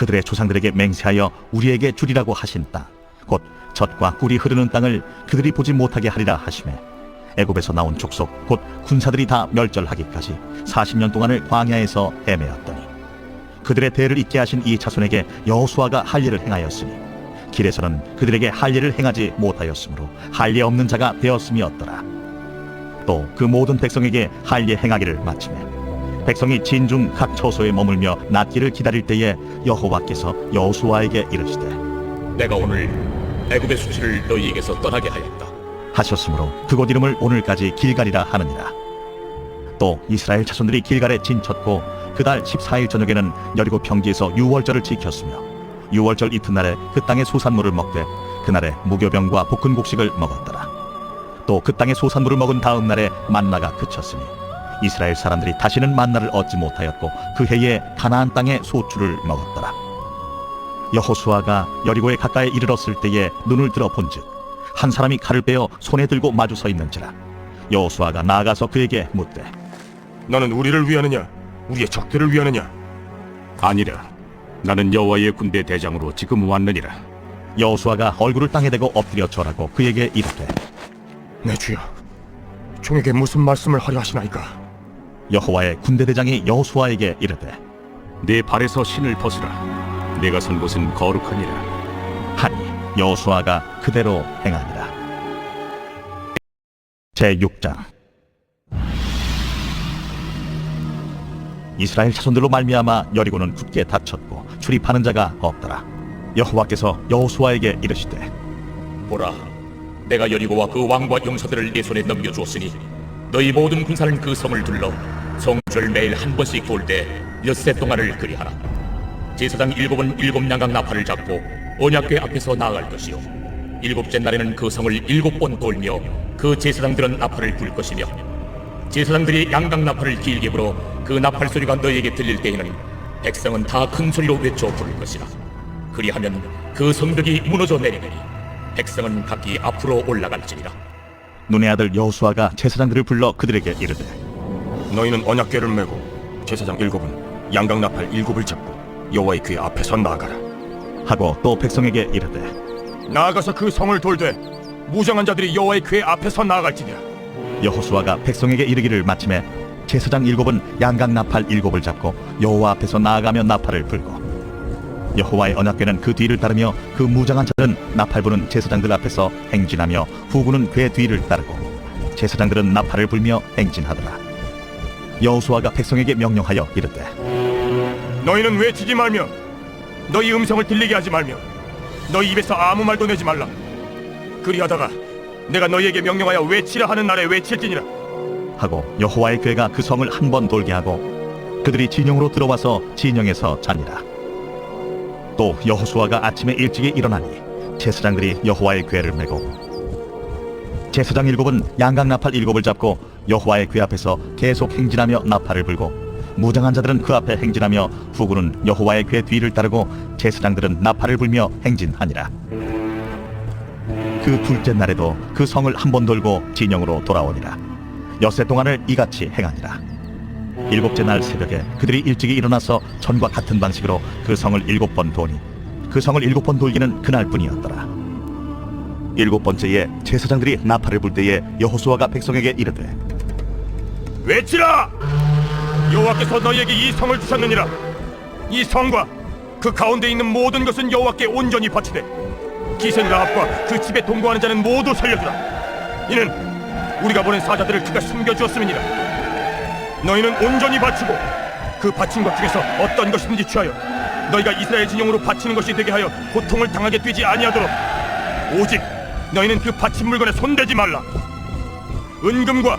그들의 조상들에게 맹세하여 우리에게 주리라고 하신 땅, 곧 젖과 꿀이 흐르는 땅을 그들이 보지 못하게 하리라 하심에 애굽에서 나온 족속 곧 군사들이 다 멸절하기까지 40년 동안을 광야에서 헤매었더니 그들의 대를 잇게 하신 이 자손에게 여호수아가 할례를 행하였으니 길에서는 그들에게 할례를 행하지 못하였으므로 할례 없는 자가 되었음이었더라. 또 그 모든 백성에게 할례 행하기를 마치매 백성이 진중 각 처소에 머물며 낫기를 기다릴 때에 여호와께서 여호수아에게 이르시되 내가 오늘 애굽의 수치를 너희에게서 떠나게 하였다. 하셨으므로 그곳 이름을 오늘까지 길갈이라 하느니라 또 이스라엘 자손들이 길갈에 진쳤고 그달 14일 저녁에는 여리고 평지에서 유월절을 지켰으며 유월절 이튿날에 그 땅의 소산물을 먹되 그날에 무교병과 볶은 곡식을 먹었더라 또 그 땅의 소산물을 먹은 다음 날에 만나가 그쳤으니 이스라엘 사람들이 다시는 만나를 얻지 못하였고 그 해에 가나안 땅의 소출을 먹었더라 여호수아가 여리고에 가까이 이르렀을 때에 눈을 들어 본즉 한 사람이 칼을 빼어 손에 들고 마주 서 있는지라 여호수아가 나아가서 그에게 묻되 너는 우리를 위하느냐? 우리의 적들을 위하느냐? 아니라 나는 여호와의 군대 대장으로 지금 왔느니라 여호수아가 얼굴을 땅에 대고 엎드려 절하고 그에게 이르되 내 주여, 종에게 무슨 말씀을 하려 하시나이까? 여호와의 군대 대장이 여호수아에게 이르되 내 발에서 신을 벗으라. 내가 선 곳은 거룩하니라. 하니 여호수아가 그대로 행하니라. 제6장. 이스라엘 자손들로 말미암아 여리고는 굳게 닫혔고 출입하는 자가 없더라. 여호와께서 여호수아에게 이르시되 보라, 내가 여리고와 그 왕과 용사들을 네 손에 넘겨주었으니 너희 모든 군사는 그 성을 둘러 성주를 매일 한 번씩 돌 때 엿새 동안을 그리하라. 제사장 일곱은 일곱 양각 나팔을 잡고 언약궤 앞에서 나아갈 것이요. 일곱째 날에는 그 성을 일곱 번 돌며 그 제사장들은 나팔을 불 것이며 제사장들이 양각 나팔을 길게 불어 그 나팔 소리가 너희에게 들릴 때에는 백성은 다 큰 소리로 외쳐 부를 것이라. 그리하면 그 성벽이 무너져 내리리니 백성은 각기 앞으로 올라갈지니라. 눈의 아들 여호수아가 제사장들을 불러 그들에게 이르되 너희는 언약궤를 메고 제사장 일곱은 양각 나팔 일곱을 잡고 여호와의 궤 앞에서 나아가라. 하고 또 백성에게 이르되 나아가서 그 성을 돌되 무장한 자들이 여호와의 궤 앞에서 나아갈지니라. 여호수아가 백성에게 이르기를 마침에 제사장 일곱은 양각 나팔 일곱을 잡고 여호와 앞에서 나아가며 나팔을 불고 여호와의 언약궤는 그 뒤를 따르며 그 무장한 자들은 나팔 부는 제사장들 앞에서 행진하며 후군은 궤 뒤를 따르고 제사장들은 나팔을 불며 행진하더라 여호수아가 백성에게 명령하여 이르되 너희는 외치지 말며 너희 음성을 들리게 하지 말며 너희 입에서 아무 말도 내지 말라. 그리하다가 내가 너희에게 명령하여 외치라 하는 날에 외칠지니라. 하고 여호와의 궤가 그 성을 한 번 돌게 하고 그들이 진영으로 들어와서 진영에서 자니라. 또 여호수아가 아침에 일찍이 일어나니 제사장들이 여호와의 궤를 메고 제사장 일곱은 양각 나팔 일곱을 잡고 여호와의 궤 앞에서 계속 행진하며 나팔을 불고 무장한 자들은 그 앞에 행진하며 후군은 여호와의 궤 뒤를 따르고 제사장들은 나팔을 불며 행진하니라. 그 둘째 날에도 그 성을 한 번 돌고 진영으로 돌아오니라. 엿새 동안을 이같이 행하니라. 일곱째 날 새벽에 그들이 일찍이 일어나서 전과 같은 방식으로 그 성을 일곱 번 도니 그 성을 일곱 번 돌기는 그날뿐이었더라. 일곱 번째에 제사장들이 나팔을 불 때에 여호수아가 백성에게 이르되 외치라! 여호와께서 너희에게 이 성을 주셨느니라. 이 성과 그 가운데 있는 모든 것은 여호와께 온전히 바치되 기생 라합과 그 집에 동거하는 자는 모두 살려주라. 이는 우리가 보낸 사자들을 그가 숨겨주었음이니라 너희는 온전히 바치고 그 바친 것 중에서 어떤 것이든지 취하여 너희가 이스라엘 진영으로 바치는 것이 되게 하여 고통을 당하게 되지 아니하도록 오직 너희는 그 바친 물건에 손대지 말라 은금과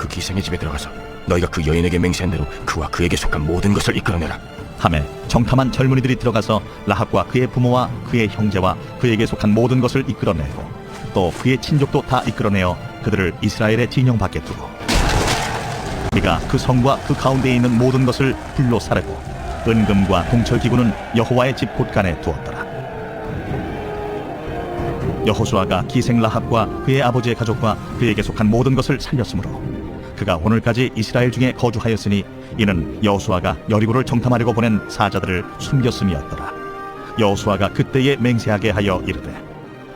그 기생의 집에 들어가서 너희가 그 여인에게 맹세한 대로 그와 그에게 속한 모든 것을 이끌어내라. 함에 정탐한 젊은이들이 들어가서 라합과 그의 부모와 그의 형제와 그에게 속한 모든 것을 이끌어내고 또 그의 친족도 다 이끌어내어 그들을 이스라엘의 진영 밖에 두고 네가 그 성과 그 가운데에 있는 모든 것을 불로 사르고 은금과 동철 기구는 여호와의 집 곳간에 두었더라. 여호수아가 기생 라합과 그의 아버지의 가족과 그에게 속한 모든 것을 살렸으므로 그가 오늘까지 이스라엘 중에 거주하였으니 이는 여호수아가 여리고를 정탐하려고 보낸 사자들을 숨겼음이었더라. 여호수아가 그때에 맹세하게 하여 이르되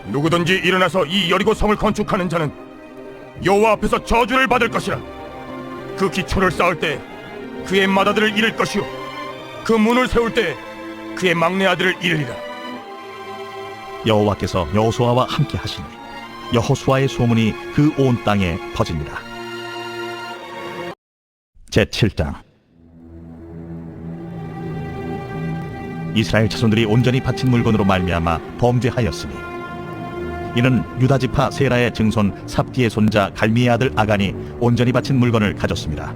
누구든지 일어나서 이 여리고 성을 건축하는 자는 여호와 앞에서 저주를 받을 것이라. 그 기초를 쌓을 때 그의 맏아들을 잃을 것이요 그 문을 세울 때 그의 막내 아들을 잃으리라. 여호와께서 여호수아와 함께 하시니 여호수아의 소문이 그 온 땅에 퍼집니다. 제 7장 이스라엘 자손들이 온전히 바친 물건으로 말미암아 범죄하였으니 이는 유다 지파 세라의 증손 삽디의 손자 갈미의 아들 아간이 온전히 바친 물건을 가졌습니다.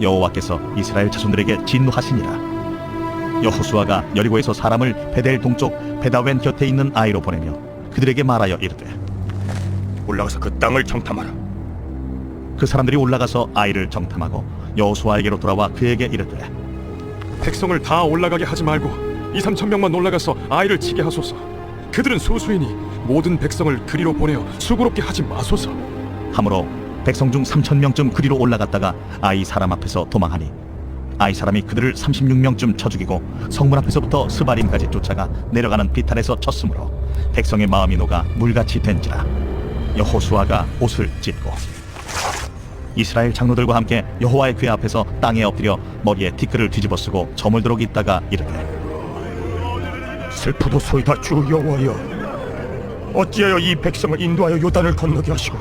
여호와께서 이스라엘 자손들에게 진노하시니라. 여호수아가 여리고에서 사람을 베델 동쪽 베다웬 곁에 있는 아이로 보내며 그들에게 말하여 이르되 올라가서 그 땅을 정탐하라 그 사람들이 올라가서 아이를 정탐하고 여호수아에게로 돌아와 그에게 이르되 백성을 다 올라가게 하지 말고 2, 3천 명만 올라가서 아이를 치게 하소서. 그들은 소수이니 모든 백성을 그리로 보내어 수고롭게 하지 마소서. 함으로 백성 중 3천 명쯤 그리로 올라갔다가 아이 사람 앞에서 도망하니 아이 사람이 그들을 36명쯤 쳐 죽이고 성문 앞에서부터 스바림까지 쫓아가 내려가는 비탈에서 쳤으므로 백성의 마음이 녹아 물같이 된지라 여호수아가 옷을 찢고 이스라엘 장로들과 함께 여호와의 궤 앞에서 땅에 엎드려 머리에 티끌을 뒤집어 쓰고 저물도록 있다가 이르되 슬프도소이다 주 여호와여. 어찌하여 이 백성을 인도하여 요단을 건너게 하시고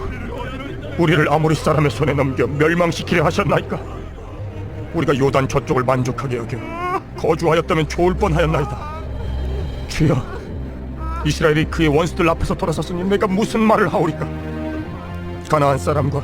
우리를 아모리 사람의 손에 넘겨 멸망시키려 하셨나이까? 우리가 요단 저쪽을 만족하게 여겨 거주하였다면 좋을 뻔하였나이다. 주여 이스라엘이 그의 원수들 앞에서 돌아섰으니 내가 무슨 말을 하오리까? 가나안 사람과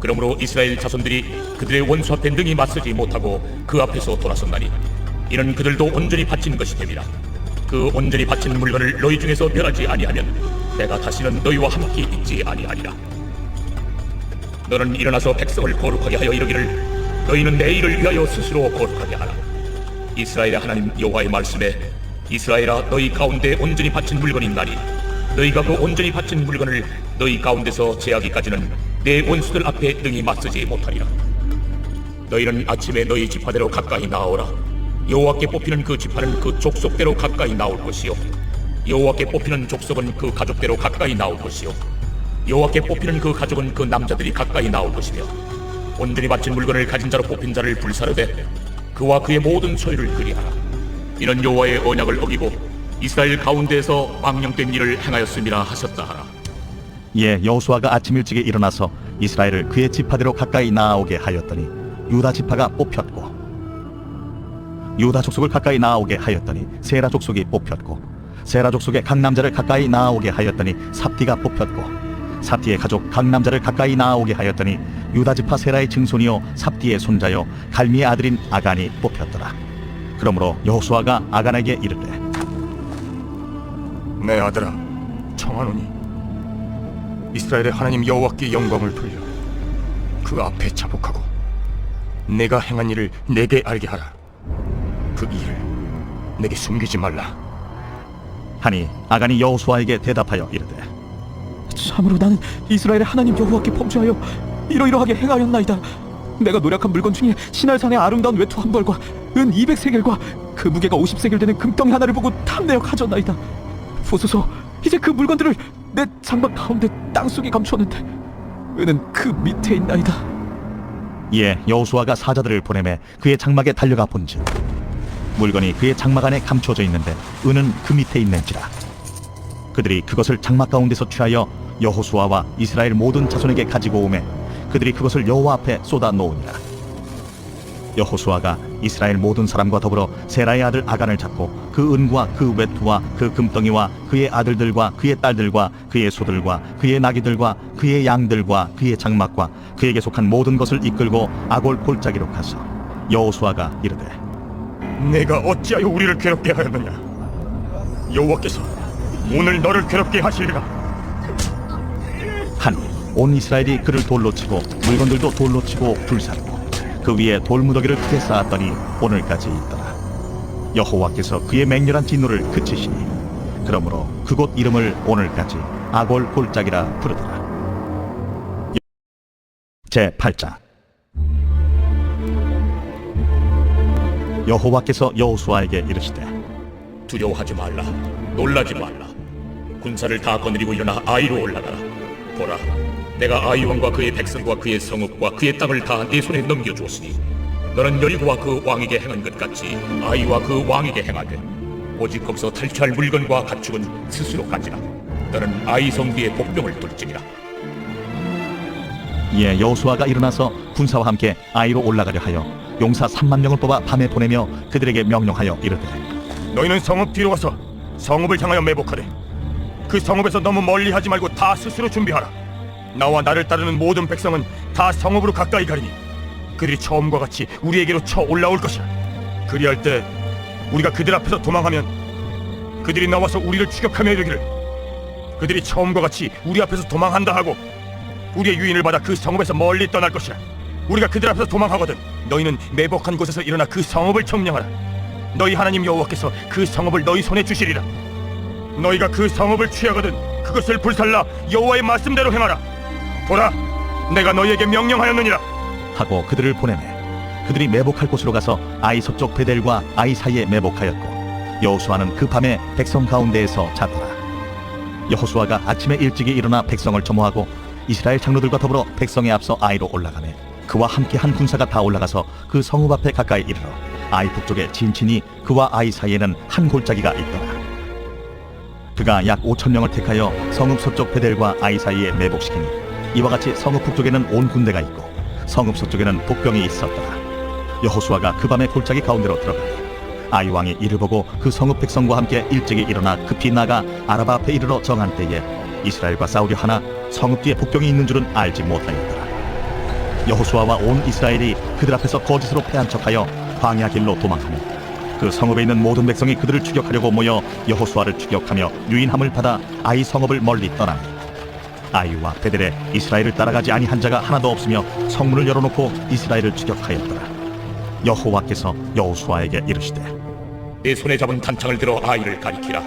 그러므로 이스라엘 자손들이 그들의 원수 앞에 능히 맞서지 못하고 그 앞에서 돌아섰나니 이는 그들도 온전히 바친 것이 됨이라. 그 온전히 바친 물건을 너희 중에서 멸하지 아니하면 내가 다시는 너희와 함께 있지 아니하리라. 너는 일어나서 백성을 거룩하게 하여 이르기를 너희는 내 일을 위하여 스스로 거룩하게 하라 이스라엘의 하나님 여호와의 말씀에 이스라엘아 너희 가운데 온전히 바친 물건이 있나니 너희가 그 온전히 바친 물건을 너희 가운데서 제하기까지는 내 원수들 앞에 능히 맞서지 못하리라. 너희는 아침에 너희 지파대로 가까이 나오라. 여호와께 뽑히는 그 지파는 그 족속대로 가까이 나올 것이요. 여호와께 뽑히는 족속은 그 가족대로 가까이 나올 것이요. 여호와께 뽑히는 그 가족은 그 남자들이 가까이 나올 것이며 온전히 바친 물건을 가진 자로 뽑힌 자를 불사르되 그와 그의 모든 소유를 그리하라. 이는 여호와의 언약을 어기고 이스라엘 가운데에서 망령된 일을 행하였음이라 하셨다 하라 이에 여호수아가 아침 일찍에 일어나서 이스라엘을 그의 지파대로 가까이 나아오게 하였더니 유다 지파가 뽑혔고 유다 족속을 가까이 나아오게 하였더니 세라 족속이 뽑혔고 세라 족속의 각 남자를 가까이 나아오게 하였더니 삽디가 뽑혔고 삽디의 가족 각 남자를 가까이 나아오게 하였더니 유다 지파 세라의 증손이요 삽디의 손자요 갈미의 아들인 아간이 뽑혔더라. 그러므로 여호수아가 아간에게 이르되 내 아들아 청하노니 이스라엘의 하나님 여호와께 영광을 돌려 그 앞에 자복하고 내가 행한 일을 내게 알게 하라 그 일을 내게 숨기지 말라 하니 아간이 여호수아에게 대답하여 이르되 참으로 나는 이스라엘의 하나님 여호와께 범죄하여 이러이러하게 행하였나이다. 내가 노력한 물건 중에 신할산의 아름다운 외투 한 벌과 은 200세겔과 그 무게가 50세겔 되는 금덩이 하나를 보고 탐내어 가져나이다. 보소서, 이제 그 물건들을 내 장막 가운데 땅속에 감추었는데 은은 그 밑에 있나이다. 이에 여호수아가 사자들을 보내매 그의 장막에 달려가 본즉 물건이 그의 장막 안에 감춰져 있는데 은은 그 밑에 있는지라 그들이 그것을 장막 가운데서 취하여 여호수아와 이스라엘 모든 자손에게 가지고 오매 그들이 그것을 여호와 앞에 쏟아 놓으니라 여호수아가 이스라엘 모든 사람과 더불어 세라의 아들 아간을 잡고 그 은과 그 외투와 그 금덩이와 그의 아들들과 그의 딸들과 그의 소들과 그의 나귀들과 그의 양들과 그의 장막과 그에게 속한 모든 것을 이끌고 아골 골짜기로 가서 여호수아가 이르되 내가 어찌하여 우리를 괴롭게 하였느냐? 여호와께서 오늘 너를 괴롭게 하시리라. 하니 온 이스라엘이 그를 돌로 치고 물건들도 돌로 치고 불사르고 그 위에 돌무더기를 크게 쌓았더니 오늘까지 있더라. 여호와께서 그의 맹렬한 진노를 그치시니 그러므로 그곳 이름을 오늘까지 아골 골짜기라 부르더라. 제 8장 여호와께서 여호수아에게 이르시되 두려워하지 말라 놀라지 말라. 군사를 다 거느리고 일어나 아이로 올라가라. 보라 내가 아이 왕과 그의 백성과 그의 성읍과 그의 땅을 다 네 손에 넘겨주었으니 너는 여리고와 그 왕에게 행한 것 같이 아이와 그 왕에게 행하되 오직 거기서 탈취할 물건과 가축은 스스로 가지라. 너는 아이 성뒤에 복병을 둘지니라. 이에 여호수아가 일어나서 군사와 함께 아이로 올라가려 하여 용사 3만 명을 뽑아 밤에 보내며 그들에게 명령하여 이르되 너희는 성읍 뒤로 가서 성읍을 향하여 매복하되 그 성읍에서 너무 멀리 하지 말고 다 스스로 준비하라 나와 나를 따르는 모든 백성은 다 성읍으로 가까이 가리니 그들이 처음과 같이 우리에게로 쳐 올라올 것이라. 그리할 때 우리가 그들 앞에서 도망하면 그들이 나와서 우리를 추격하며 이르기를 그들이 처음과 같이 우리 앞에서 도망한다 하고 우리의 유인을 받아 그 성읍에서 멀리 떠날 것이라. 우리가 그들 앞에서 도망하거든 너희는 매복한 곳에서 일어나 그 성읍을 점령하라. 너희 하나님 여호와께서 그 성읍을 너희 손에 주시리라. 너희가 그 성읍을 취하거든 그것을 불살라 여호와의 말씀대로 행하라 보라 내가 너희에게 명령하였느니라. 하고 그들을 보내매 그들이 매복할 곳으로 가서 아이 서쪽 베델과 아이 사이에 매복하였고 여호수아는 그 밤에 백성 가운데에서 잤더라. 여호수아가 아침에 일찍이 일어나 백성을 점호하고 이스라엘 장로들과 더불어 백성에 앞서 아이로 올라가매 그와 함께 한 군사가 다 올라가서 그 성읍 앞에 가까이 이르러 아이 북쪽에 진친이 그와 아이 사이에는 한 골짜기가 있더라. 그가 약 5천 명을 택하여 성읍 서쪽 베델과 아이 사이에 매복시키니 이와 같이 성읍 북쪽에는 온 군대가 있고 성읍 서쪽에는 복병이 있었더라 여호수아가 그 밤에 골짜기 가운데로 들어가니 아이 왕이 이를 보고 그 성읍 백성과 함께 일찍이 일어나 급히 나가 아라바 앞에 이르러 정한 때에 이스라엘과 싸우려 하나 성읍 뒤에 복병이 있는 줄은 알지 못하였더라 여호수아와 온 이스라엘이 그들 앞에서 거짓으로 패한 척하여 광야 길로 도망하니 그 성읍에 있는 모든 백성이 그들을 추격하려고 모여 여호수아를 추격하며 유인함을 받아 아이 성읍을 멀리 떠나니 아이와 베델에 이스라엘을 따라가지 아니한 자가 하나도 없으며 성문을 열어놓고 이스라엘을 추격하였더라. 여호와께서 여호수아에게 이르시되 내 손에 잡은 단창을 들어 아이를 가리키라.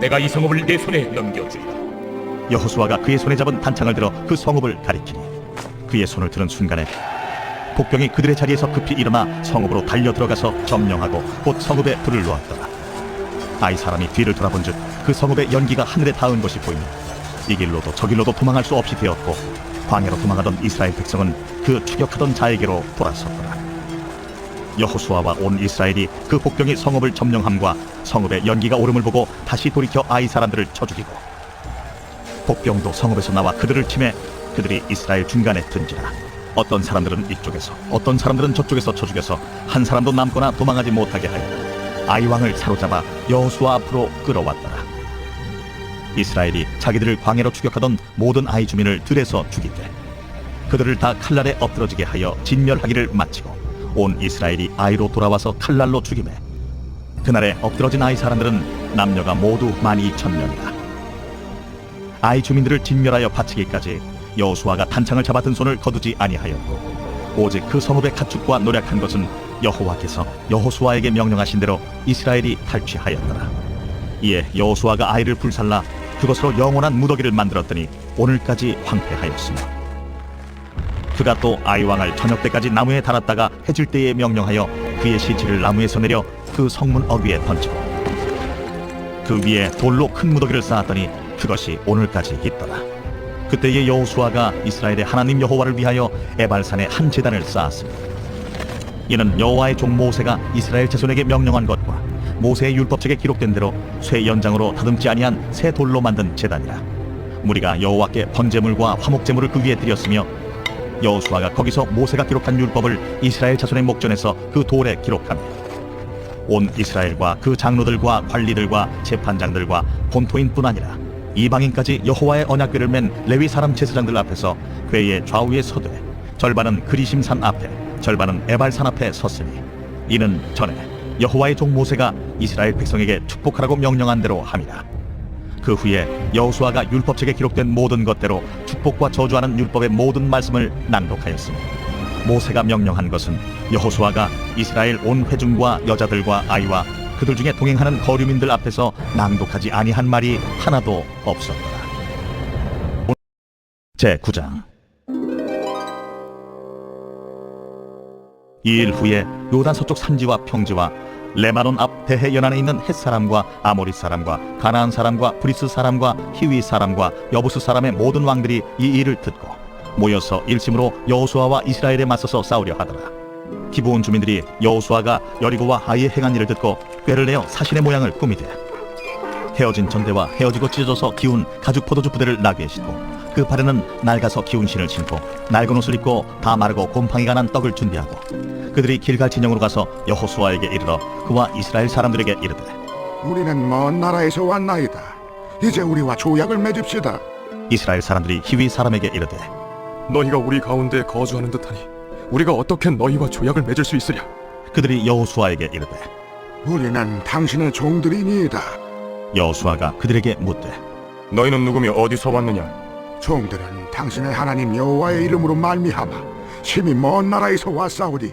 내가 이 성읍을 내 손에 넘겨주리라. 여호수아가 그의 손에 잡은 단창을 들어 그 성읍을 가리키니 그의 손을 드는 순간에 복병이 그들의 자리에서 급히 일어나 성읍으로 달려 들어가서 점령하고 곧 성읍에 불을 놓았더라. 아이 사람이 뒤를 돌아본즉 그 성읍의 연기가 하늘에 닿은 것이 보이니 이 길로도 저 길로도 도망할 수 없이 되었고 광야로 도망하던 이스라엘 백성은 그 추격하던 자에게로 돌아섰더라. 여호수아와 온 이스라엘이 그 복병이 성읍을 점령함과 성읍의 연기가 오름을 보고 다시 돌이켜 아이 사람들을 쳐 죽이고 복병도 성읍에서 나와 그들을 치매 그들이 이스라엘 중간에 든지라. 어떤 사람들은 이쪽에서 어떤 사람들은 저쪽에서 쳐 죽여서 한 사람도 남거나 도망하지 못하게 하여 아이 왕을 사로잡아 여호수아 앞으로 끌어왔더라 이스라엘이 자기들을 광해로 추격하던 모든 아이 주민을 들에서 죽이되 그들을 다 칼날에 엎드러지게 하여 진멸하기를 마치고 온 이스라엘이 아이로 돌아와서 칼날로 죽임에 그날에 엎드러진 아이 사람들은 남녀가 모두 만 이천 명이라. 아이 주민들을 진멸하여 바치기까지 여호수아가 단창을 잡아 든 손을 거두지 아니하였고 오직 그 성읍의 가축과 노력한 것은 여호와께서 여호수아에게 명령하신 대로 이스라엘이 탈취하였더라. 이에 여호수아가 아이를 불살라 그것으로 영원한 무더기를 만들었더니 오늘까지 황폐하였으며 그가 또 아이왕을 저녁 때까지 나무에 달았다가 해질 때에 명령하여 그의 시체를 나무에서 내려 그 성문 어귀에 던지고 그 위에 돌로 큰 무더기를 쌓았더니 그것이 오늘까지 있더라. 그때의 여호수아가 이스라엘의 하나님 여호와를 위하여 에발산에 한 제단을 쌓았습니다. 이는 여호와의 종 모세가 이스라엘 자손에게 명령한 것과 모세의 율법책에 기록된 대로 쇠 연장으로 다듬지 아니한 새 돌로 만든 제단이라. 무리가 여호와께 번제물과 화목제물을 그 위에 드렸으며 여호수아가 거기서 모세가 기록한 율법을 이스라엘 자손의 목전에서 그 돌에 기록하며 온 이스라엘과 그 장로들과 관리들과 재판장들과 본토인뿐 아니라 이방인까지 여호와의 언약궤를 맨 레위 사람 제사장들 앞에서 궤의 좌우에 서되 절반은 그리심산 앞에 절반은 에발산 앞에 섰으니 이는 전에 여호와의 종 모세가 이스라엘 백성에게 축복하라고 명령한 대로 함이라 그 후에 여호수아가 율법책에 기록된 모든 것대로 축복과 저주하는 율법의 모든 말씀을 낭독하였으니 모세가 명령한 것은 여호수아가 이스라엘 온 회중과 여자들과 아이와 그들 중에 동행하는 거류민들 앞에서 낭독하지 아니한 말이 하나도 없었더라. 제 9장 이일 후에 요단 서쪽 산지와 평지와 레마논 앞 대해 연안에 있는 헷 사람과 아모리 사람과 가나안 사람과 브리스 사람과 히위 사람과 여부스 사람의 모든 왕들이 이 일을 듣고 모여서 일심으로 여호수아와 이스라엘에 맞서서 싸우려 하더라. 기브온 주민들이 여호수아가 여리고와 하이에 행한 일을 듣고 꾀를 내어 사신의 모양을 꾸미되 헤어진 전대와 헤어지고 찢어져서 기운 가죽 포도주 부대를 나귀에 싣고 그 발에는 낡아서 기운 신을 신고 낡은 옷을 입고 다 마르고 곰팡이가 난 떡을 준비하고 그들이 길갈 진영으로 가서 여호수아에게 이르러 그와 이스라엘 사람들에게 이르되 우리는 먼 나라에서 왔나이다. 이제 우리와 조약을 맺읍시다. 이스라엘 사람들이 히위 사람에게 이르되 너희가 우리 가운데 거주하는 듯하니 우리가 어떻게 너희와 조약을 맺을 수 있으랴? 그들이 여호수아에게 이르되 우리는 당신의 종들이니이다. 여호수아가 그들에게 묻되 너희는 누구며 어디서 왔느냐? 종들은 당신의 하나님 여호와의 이름으로 말미암아 심히 먼 나라에서 왔사오니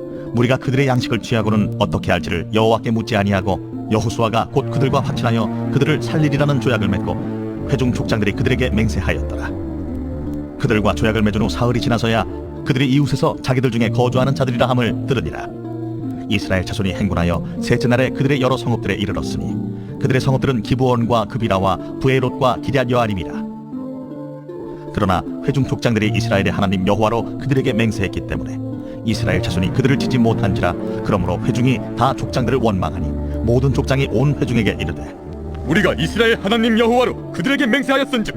우리가 그들의 양식을 취하고는 어떻게 할지를 여호와께 묻지 아니하고 여호수아가 곧 그들과 확신하여 그들을 살리리라는 조약을 맺고 회중 족장들이 그들에게 맹세하였더라. 그들과 조약을 맺은 후 사흘이 지나서야 그들이 이웃에서 자기들 중에 거주하는 자들이라 함을 들으니라. 이스라엘 자손이 행군하여 셋째 날에 그들의 여러 성읍들에 이르렀으니 그들의 성읍들은 기브온과 그비라와 부에롯과 기럇 여아림이라. 그러나 회중 족장들이 이스라엘의 하나님 여호와로 그들에게 맹세했기 때문에 이스라엘 자손이 그들을 치지 못한지라 그러므로 회중이 다 족장들을 원망하니 모든 족장이 온 회중에게 이르되 우리가 이스라엘 하나님 여호와로 그들에게 맹세하였은즉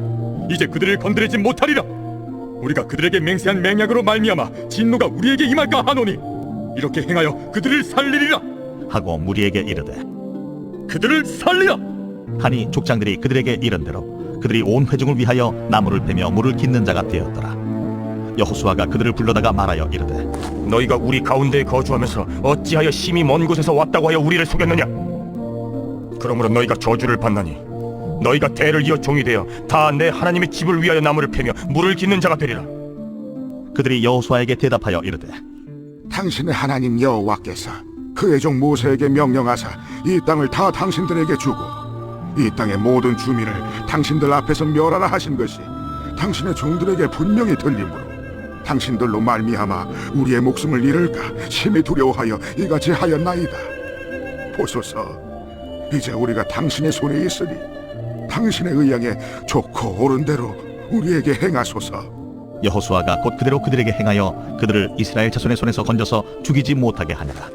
이제 그들을 건드리지 못하리라. 우리가 그들에게 맹세한 맹약으로 말미암아 진노가 우리에게 임할까 하노니 이렇게 행하여 그들을 살리리라. 하고 무리에게 이르되 그들을 살리라. 하니 족장들이 그들에게 이른대로 그들이 온 회중을 위하여 나무를 베며 물을 깃는 자가 되었더라 여호수아가 그들을 불러다가 말하여 이르되 너희가 우리 가운데 에 거주하면서 어찌하여 심히 먼 곳에서 왔다고 하여 우리를 속였느냐? 그러므로 너희가 저주를 받나니 너희가 대를 이어 종이 되어 다 내 하나님의 집을 위하여 나무를 패며 물을 깃는 자가 되리라. 그들이 여호수아에게 대답하여 이르되 당신의 하나님 여호와께서 그의 종 모세에게 명령하사 이 땅을 다 당신들에게 주고 이 땅의 모든 주민을 당신들 앞에서 멸하라 하신 것이 당신의 종들에게 분명히 들리므로 당신들로 말미암아 우리의 목숨을 잃을까 심히 두려워하여 이같이 하였나이다. 보소서, 이제 우리가 당신의 손에 있으니 당신의 의향에 좋고 옳은 대로 우리에게 행하소서. 여호수아가 곧 그대로 그들에게 행하여 그들을 이스라엘 자손의 손에서 건져서 죽이지 못하게 하니라.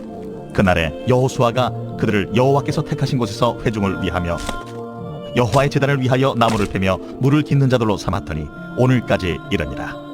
그날에 여호수아가 그들을 여호와께서 택하신 곳에서 회중을 위하며 여호와의 제단을 위하여 나무를 패며 물을 깃는 자들로 삼았더니 오늘까지 이르니라.